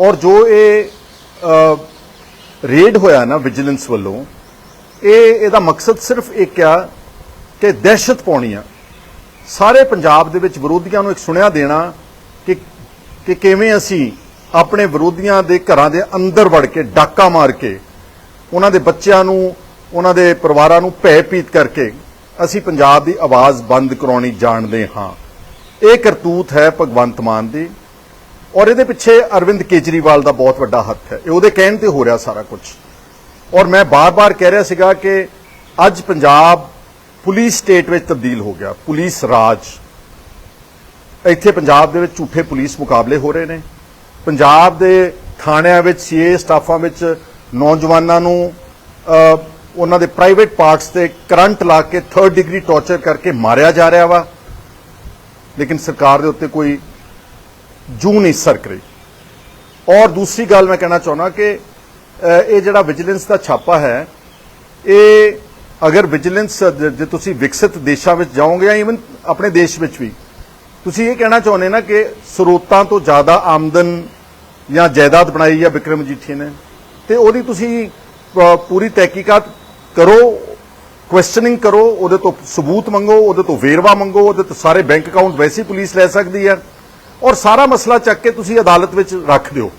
ਔਰ ਜੋ ਇਹ ਰੇਡ ਹੋਇਆ ਨਾ ਵਿਜੀਲੈਂਸ ਵੱਲੋਂ, ਇਹ, ਇਹਦਾ ਮਕਸਦ ਸਿਰਫ ਇੱਕ ਆ ਕਿ ਦਹਿਸ਼ਤ ਪਾਉਣੀ ਆ। ਸਾਰੇ ਪੰਜਾਬ ਦੇ ਵਿੱਚ ਵਿਰੋਧੀਆਂ ਨੂੰ ਇੱਕ ਸੁਣਿਆ ਦੇਣਾ ਕਿ ਕਿ ਕਿਵੇਂ ਅਸੀਂ ਆਪਣੇ ਵਿਰੋਧੀਆਂ ਦੇ ਘਰਾਂ ਦੇ ਅੰਦਰ ਵੜ ਕੇ ਡਾਕਾ ਮਾਰ ਕੇ, ਉਹਨਾਂ ਦੇ ਬੱਚਿਆਂ ਨੂੰ, ਉਹਨਾਂ ਦੇ ਪਰਿਵਾਰਾਂ ਨੂੰ ਭੈ ਪੀਤ ਕਰਕੇ ਅਸੀਂ ਪੰਜਾਬ ਦੀ ਆਵਾਜ਼ ਬੰਦ ਕਰਾਉਣੀ ਜਾਣਦੇ ਹਾਂ। ਇਹ ਕਰਤੂਤ ਹੈ ਭਗਵੰਤ ਮਾਨ ਦੀ। ਔਰ ਇਹਦੇ ਪਿੱਛੇ ਅਰਵਿੰਦ ਕੇਜਰੀਵਾਲ ਦਾ ਬਹੁਤ ਵੱਡਾ ਹੱਥ ਹੈ। ਇਹ ਉਹਦੇ ਕਹਿਣ ਤੇ ਹੋ ਰਿਹਾ ਸਾਰਾ ਕੁਝ। ਔਰ ਮੈਂ ਬਾਰ-ਬਾਰ ਕਹਿ ਰਿਹਾ ਸੀਗਾ ਕਿ ਅੱਜ ਪੰਜਾਬ ਪੁਲਿਸ ਸਟੇਟ ਵਿੱਚ ਤਬਦੀਲ ਹੋ ਗਿਆ। ਪੁਲਿਸ ਰਾਜ। ਇੱਥੇ ਪੰਜਾਬ ਦੇ ਵਿੱਚ ਝੂਠੇ ਪੁਲਿਸ ਮੁਕਾਬਲੇ ਹੋ ਰਹੇ ਨੇ। ਪੰਜਾਬ ਦੇ ਥਾਣਿਆਂ ਵਿੱਚ ਸੀਏ ਸਟਾਫਾਂ ਵਿੱਚ ਨੌਜਵਾਨਾਂ ਨੂੰ ਉਹਨਾਂ ਦੇ ਪ੍ਰਾਈਵੇਟ ਪਾਰਟਸ ਤੇ ਕਰੰਟ ਲਾ ਕੇ 3rd ਡਿਗਰੀ ਟਾਰਚਰ ਕਰਕੇ ਮਾਰਿਆ ਜਾ ਰਿਹਾ ਵਾ। ਲੇਕਿਨ ਸਰਕਾਰ ਦੇ ਉੱਤੇ ਕੋਈ ਜੂ ਨਹੀਂ ਸਰਕ ਔਰ ਦੂਸਰੀ ਗੱਲ ਮੈਂ ਕਹਿਣਾ ਚਾਹੁੰਦਾ ਕਿ ਇਹ ਜਿਹੜਾ ਵਿਜੀਲੈਂਸ ਦਾ ਛਾਪਾ ਹੈ, ਇਹ ਅਗਰ ਵਿਜੀਲੈਂਸ ਜੇ ਤੁਸੀਂ ਵਿਕਸਿਤ ਦੇਸ਼ਾਂ ਵਿੱਚ ਜਾਓਗੇ ਜਾਂ ਇਵਨ ਆਪਣੇ ਦੇਸ਼ ਵਿੱਚ ਵੀ, ਤੁਸੀਂ ਇਹ ਕਹਿਣਾ ਚਾਹੁੰਦੇ ਨਾ ਕਿ ਸਰੋਤਾਂ ਤੋਂ ਜ਼ਿਆਦਾ ਆਮਦਨ ਜਾਂ ਜਾਇਦਾਦ ਬਣਾਈ ਹੈ ਵਿਕਰਮ ਜੀਠੀ ਨੇ। ਤੇ ਉਹਦੀ ਤੁਸੀਂ ਪੂਰੀ ਤਹਿਕੀਕਾਤ ਕਰੋ ਕੁਐਸਚਨਿੰਗ ਕਰੋ, ਉਹਦੇ ਤੋਂ ਸਬੂਤ ਮੰਗੋ, ਉਹਦੇ ਤੋਂ ਵੇਰਵਾ ਮੰਗੋ, ਉਹਦੇ ਤੋਂ ਸਾਰੇ ਬੈਂਕ ਅਕਾਊਂਟ ਵੈਸੀ ਪੁਲਿਸ ਲੈ ਸਕਦੀ ਹੈ। ਔਰ ਸਾਰਾ ਮਸਲਾ ਚੱਕ ਕੇ ਤੁਸੀਂ ਅਦਾਲਤ ਵਿੱਚ ਰੱਖ ਦਿਓ।